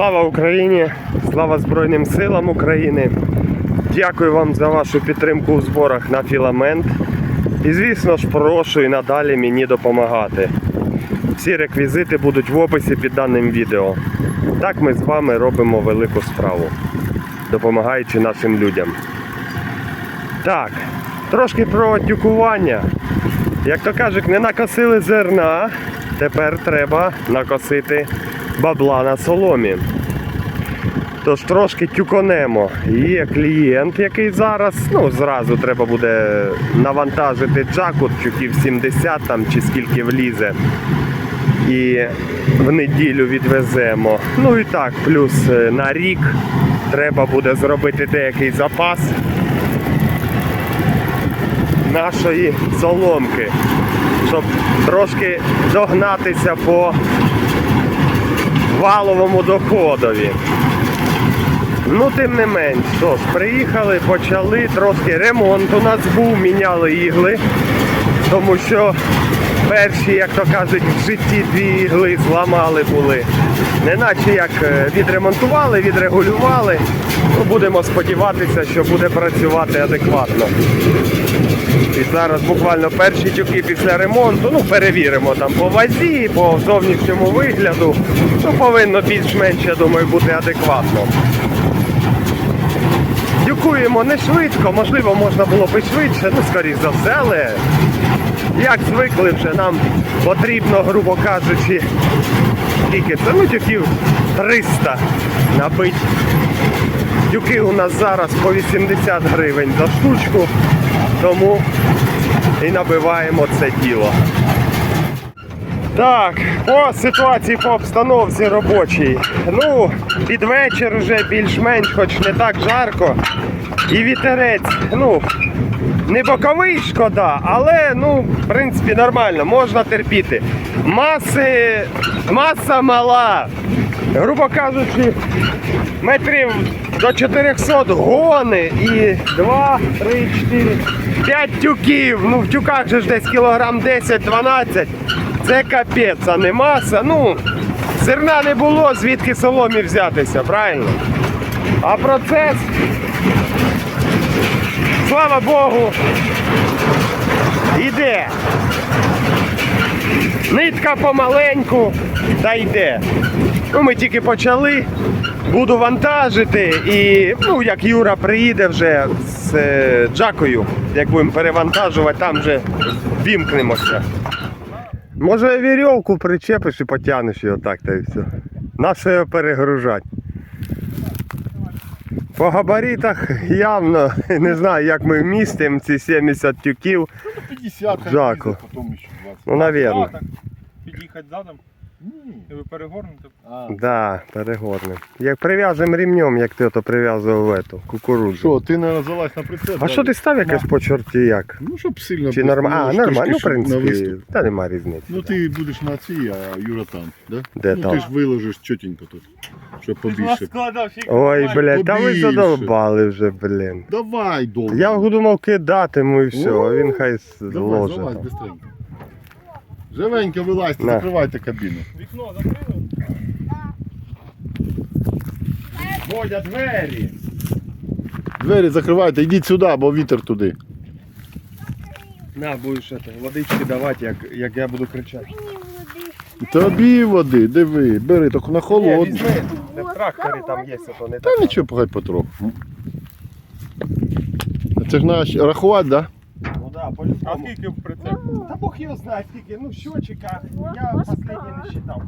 Слава Україні! Слава Збройним силам України! Дякую вам за вашу підтримку у зборах на філамент. І звісно ж, прошу і надалі мені допомагати. Всі реквізити будуть в описі під даним відео. Так ми з вами робимо велику справу, допомагаючи нашим людям. Так, трошки про тюкування. Як то кажуть, не накосили зерна, тепер треба накосити бабла на соломі. Тож трошки тюконемо. Є клієнт, який зараз, ну, зразу треба буде навантажити джакут тюків 70 там чи скільки влізе. І в неділю відвеземо. Ну і так, плюс е, на рік треба буде зробити деякий запас нашої соломки, щоб трошки догнатися по валовому доходові. Ну, тим не менш, що ж, приїхали, почали, трошки ремонт у нас був, міняли ігли, тому що перші, як то кажуть, в житті дві ігли зламали були. Неначе як е, відремонтували, відрегулювали. Ну, будемо сподіватися, що буде працювати адекватно. І зараз буквально перші тюки після ремонту, ну перевіримо там по вазі, по зовнішньому вигляду. Ну, повинно більш-менш, я думаю, бути адекватно. Дюкуємо не швидко, можливо, можна було б і швидше, ну скоріш за все, але як звикли вже нам потрібно, грубо кажучи, скільки це, ну тюків 300 набити. Тюки у нас зараз по 80 гривень за штучку, тому і набиваємо це діло. Так, по ситуації по обстановці робочій. Ну, під вечір вже більш-менш, хоч не так жарко. І вітерець, ну, не боковий шкода, але ну, в принципі, нормально, можна терпіти. Маси, маса мала. Грубо кажучи, метрів до 400 гони і 2, 3, 4, 5 тюків. Ну в тюках же ж десь кілограм 10-12. Це капець, а не маса. Ну, зерна не було, звідки соломі взятися, правильно? А процес, слава Богу, іде. Нитка помаленьку та йде. Ну, ми тільки почали, буду вантажити і ну, як Юра приїде вже з е, Джакою, як будемо перевантажувати, там вже вімкнемося. Може вірьовку причепиш і потягнеш його так та й все. Нащо його перегружати? По габаритах явно не знаю, як ми вмістимо ці 70 тюків. 50 как Жаку. влезет, потом еще 20. Ну, навірно. Під'їхати задом. І ви перегорнете. Да, перегорнемо. Як прив'яжемо ремнем, як ти ото прив'язував в ету, кукурудзу. Що, ти не залазь на прицеп? А що ти став якось по чорті як? Ну, щоб сильно... Чи було, нормально? А, нормально, ну, в принципі, та нема різниці. Ну ти будеш на цій, а Юра там, да? Де ну там? ти ж виложиш чотенько тут, щоб побільше. Ой, блядь, та ви побільше. задовбали вже, блін. Давай, довго. Я думав кидатиму і все, а він хай Давай, залазь, быстренько. Живенько вилазьте, На. закривайте кабіну. Вікно закрили? Водя двері. Двері закривайте, йдіть сюди, бо вітер туди. На, будеш это, водички давати, як, як я буду кричати. Тобі води, диви, бери, тільки на Ні, холодну. візьми, в тракторі там є, то не Та так. нічого, погай потроху. Це ж наш рахувати, да? Ну да, А по-любому. скільки в прицеп? Та Бог його знає, скільки, ну щочика, я останній не считав.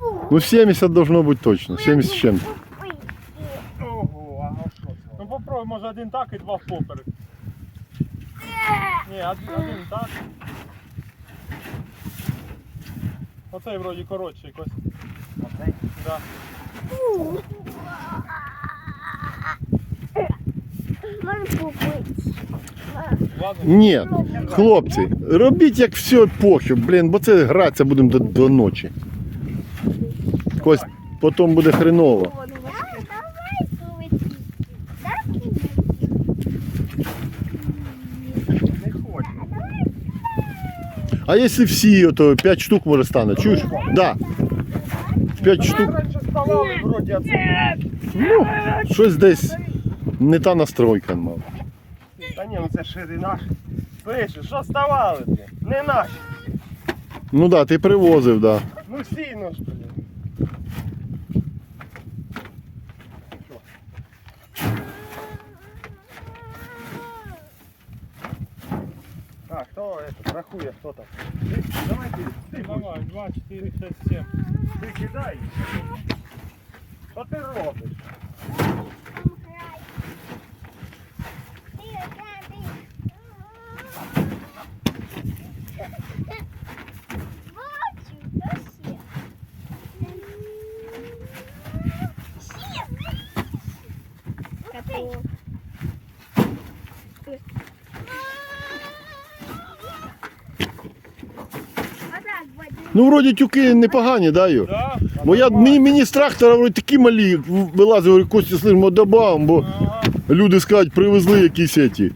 О, Ну 70 должно бути точно, 70 з чим. Ого, а що це? Ну попробуй, може один так і два впоперек. Ні, один, один так. Оцей вроді коротший якось. Оцей? Да. Ні, хлопці, робіть як все похер, блін, бо це гратися будемо до, до ночі. Ось потім буде хреново. А якщо всі, то 5 штук може стане. Чуєш? Да. 5 штук. Ну, щось десь не та настройка, мав. Та ні, ну це ширина. Слышиш, що ставали ти? Не наші. Ну да, ти привозив, да. Ну сильно ж, блін. Так, хто это, рахує, хто там? Ти, давай ти, ти, будь. Давай, 2, 4, 6, 7. ти кидай. Що ти робиш? Ну, вроді тюки непогані, да, Юр? Да? Бо я, мені, мені з трактора вроді такі малі вилазив, говорю, Костя, слиш, ми добавимо, бо Ага. люди скажуть, привезли якісь еті.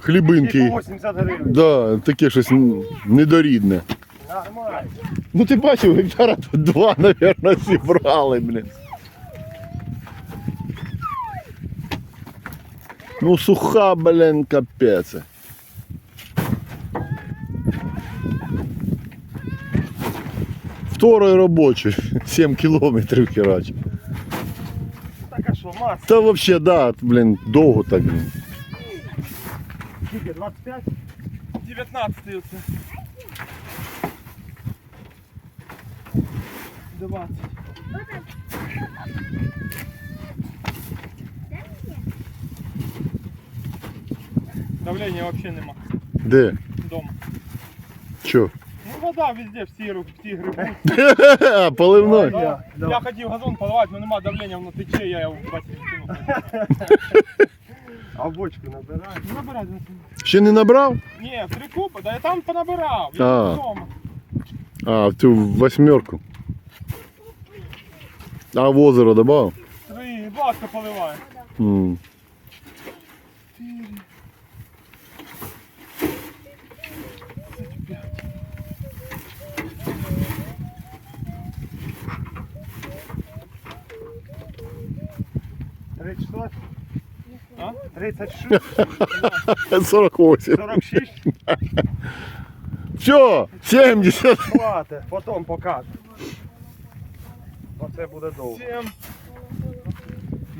Хлібинки. 80 гривень. Да, таке щось н- недорідне. Нормально. Ну ти бачив, гектара два, мабуть, зібрали, блін. Ну суха, блін, капець. Второй робочий, 7 кілометрів херач. Так а що, мас? Та взагалі, да, блін, довго так, блін. Скільки, 25? 19 оце. 20. Давлення взагалі нема. Де? Дома. Чо? вода везде, все руки, всі гриби. Поливной. Ну, да. Я хотів газон поливати, але нема давлення, воно тече, я его в. А бочку набирає. Ну. Ще не набрав? Ні, три купи, да я там понабирав. Я А. А, в ту восьмерку. А в озеро добавил? Три, будь ласка, поливаю. 36? 48. 46? Все, 70. Хватить, потім покажу. Оце буде довго. 7.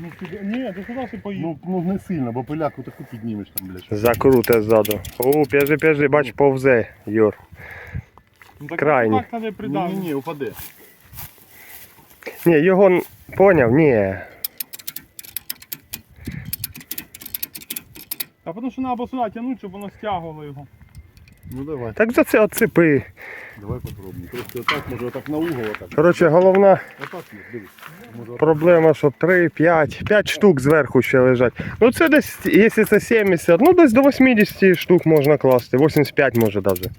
Ну, ти- Ні, ти сказав. Ну, не сильно, бо пиляку таку піднімеш там, блядь. Закруте ззаду. О, п'яжи, п'яжи, бач, повзе, Юр. Ну, так крайній. Не. Ні, ні, упаде. Ні, його поняв, ні. А тому що треба сюди тягнути, щоб воно стягувало його. Ну давай, Так за це оцепи. давай попробуємо. Трошки отак, може отак на угол, отак. Коротше, головна Отак, дивись. Може отак. проблема, що 3, 5, 5 штук зверху ще лежать. Ну це десь, якщо це 70, ну десь до 80 штук можна класти, 85 може навіть.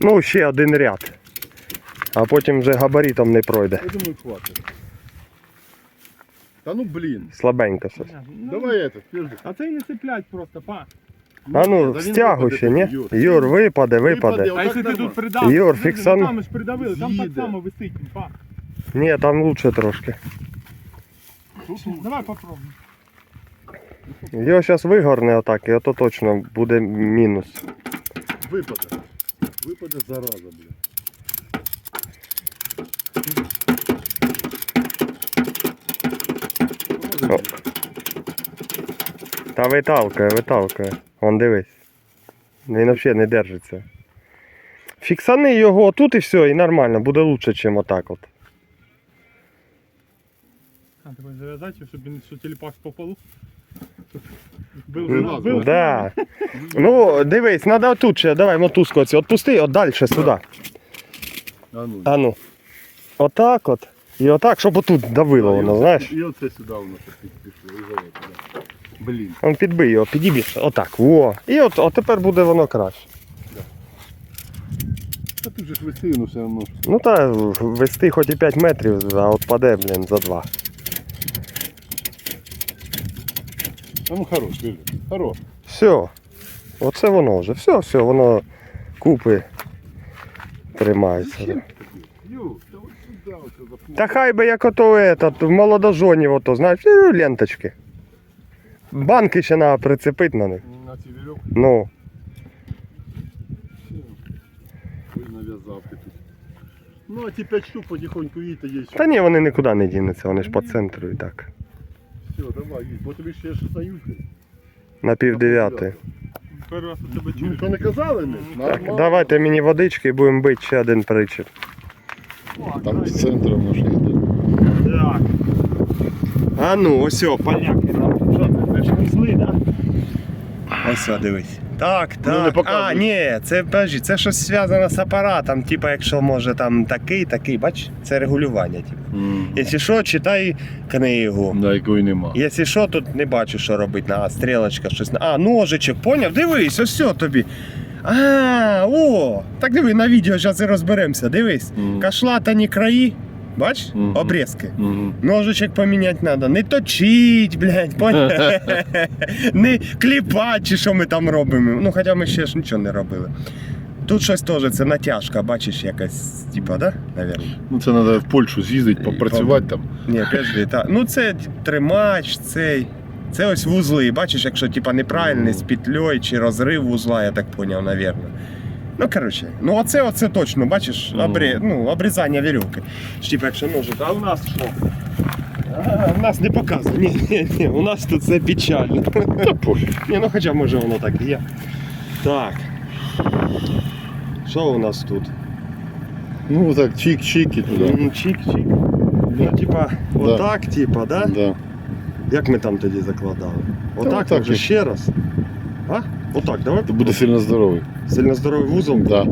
Ну, ще один ряд. А потім вже габаритом не пройде. Я думаю, хватить. Та ну блін. Слабенько щось. Ну, Давай этот, подожди. А це і не цеплять просто, па. А ну, стягуй ще, ні? Юр. Випаде, Випаде. випаде. А якщо ти тут придав, Юр, фіксан- Там ми ж придавили, там так Їде. само висить, па. Ні, там лучше трошки. Давай попробуємо. Його зараз вигорне отак, і ото точно буде мінус. Випаде. Випаде зараза, блін. О. Та виталкає, виталкає. Вон дивись. Він взагалі не держиться. Фіксани його тут і все, і нормально, буде лучше, ніж отак от. А, ти будеш зав'язати, щоб він що телепак по полу. Был, Вилазь, был, был, Да. Ну, дивись, треба тут ще, давай мотузку оці, отпусти, от далі сюди. А ну. А ну. Отак от. І отак, щоб отут давило воно, знаєш. І оце сюди воно щось пішло. І. Блін. Он підбий його, підіб'є. Отак. Во. І от, от тепер буде воно краще. Та тут же ж висину все одно. Ну та вести хоч і 5 метрів, а от паде, блін, за 2. А ну хорош, диви. Хорош. Все. Оце воно вже. Все, все, воно купи тримається. Ю, та хай би як ото этот, в молодожонів ото, знаєш, е, ленточки. Банки ще треба прицепити на них. На ці вірьовки Ну. Ну, а ті 5 штук потихоньку їдьте, є. Та ні, вони нікуди не дінуться, вони ж по центру і так. Все, давай, їдь, бо тобі ще ж стають. На пів дев'ятої. Перший раз у тебе Ну, то не казали не? Так, давайте мені водички і будемо бити ще один причіп. Там з центром наш їде. Так. А ну, ось о, поляки там. Що це? Це ж вузли, да? Ось о, дивись. Так, Ну, не так. показуй. а, ні, це подожди, це щось зв'язано з апаратом. Типа, якщо може там такий, такий, бач, це регулювання. Типу. Якщо що, читай книгу. Да, якої нема. Якщо що, тут не бачу, що робити. На стрілочка, щось. на- А, ножичок, поняв? Дивись, ось все тобі. А, о! Так диви, на відео зараз і розберемося. Дивись. Мгм. Кашлатані краї. Бач? Мгм. Обрізки. Угу. Ножичок поміняти треба. Не точить, блядь, поняв? не кліпати, чи що ми там робимо. Ну, хоча ми ще ж нічого не робили. Тут щось теж, це натяжка, бачиш, якась, типа, да? Наверно. Ну це треба в Польщу з'їздити, попрацювати там. Ні, подожди, так. Ну це тримач, цей. Це ось вузли. Бачиш, якщо типа неправильний з петлею чи розрив вузла, я так поняв, навірно. Ну, коротше, ну оце, оце точно, бачиш, Мгм. обрі... ну, обрізання вірьовки. Типа, якщо ножик, а у нас що? А, у нас не показує. Ні, ні, ні, у нас тут все печально. Ні, ну хоча може воно так і є. Так. Що у нас тут? Ну так, чик-чик і туди. М, Чик-чик. Ну, типа, отак, типа, да? Да. Як ми там тоді закладали? Отак, отак може ще раз. А? Отак, давай. Ти буде сильно здоровий. Сильно здоровий вузол. Да.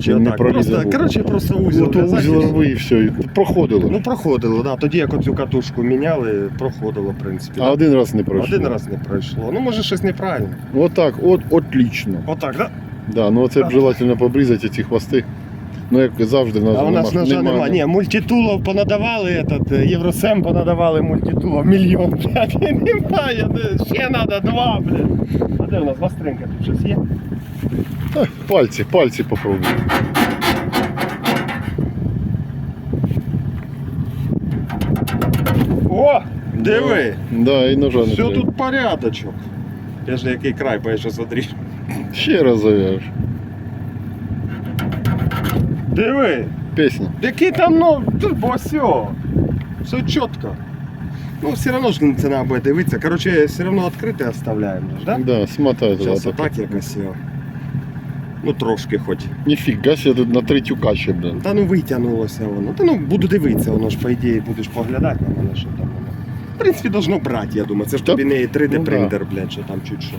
Чи не отак? пролізе Просто, коротше, просто в'язати узіл все. рви і все. і Проходило. Ну, проходило, да. Тоді як оцю катушку міняли, проходило, в принципі. а один раз не пройшло. Один раз не пройшло. Ну, може, щось неправильно. Отак, от, отлично. Отак, да? Да, ну це б желательно побрізати ці хвости. Ну як завжди, в нас А у нас ножа нема. Ні, мультитулов понадавали, этот, е, Євросем понадавали мультитулов мільйон, блядь, і немає. Ще треба два, блядь. А де у нас гостринка тут щось є? Ай, Пальці, пальці попробуй. О! Диви! Да, і ножа не Все треба. тут порядочок. Я ж який край, бо я щас одріжу. Ще раз зав'яжеш. Диви! Пісня. Який там, ну, тут бо все. Все чітко. Ну, все одно ж це треба буде дивитися. Короче, все одно відкрите оставляємо, да? Да, смотай туди. Зараз так. якось його. Ну, трошки хоч. Ніфіга себе тут на три тюка ще, блин. Та ну витягнулося воно. Та ну буду дивитися, воно ж по ідеї будеш поглядати на мене, що там воно. В принципі, должно брати, я думаю. Це ж тобі не 3D ну, принтер, блядь, що там чуть що.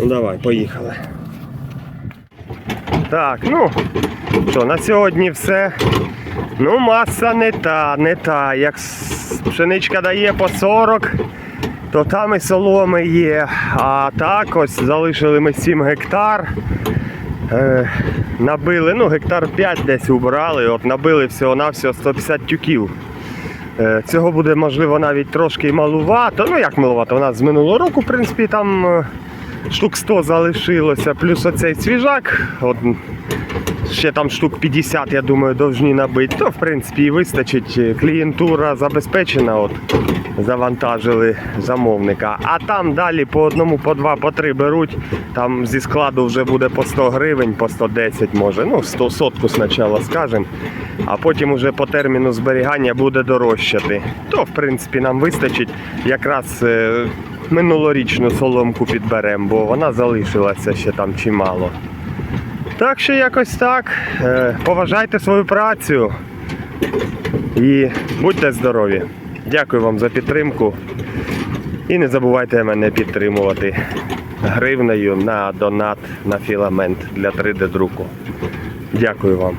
Ну давай, поїхали. Так, ну що, на сьогодні все. Ну, маса не та, не та. Як пшеничка дає по 40, то там і соломи є. А так ось залишили ми 7 гектар. Е, набили, ну, гектар 5 десь убрали, от набили всього-навсього 150 тюків. Е, Цього буде можливо навіть трошки малувато. Ну як малувато, у нас з минулого року, в принципі, там е, штук 100 залишилося, плюс оцей свіжак. От, ще там штук 50, я думаю, довжні набити. То в принципі і вистачить. Клієнтура забезпечена, от завантажили замовника. А там далі по одному, по два, по три беруть. Там зі складу вже буде по 100 гривень, по 110 може. Ну, 100 сотку спочатку скажемо. А потім уже по терміну зберігання буде дорожчати. То, в принципі, нам вистачить якраз е, минулорічну соломку підберемо, бо вона залишилася ще там чимало. Так що якось так. Е, Поважайте свою працю і будьте здорові. Дякую вам за підтримку. І не забувайте мене підтримувати гривнею на донат на філамент для 3D друку. Дякую вам.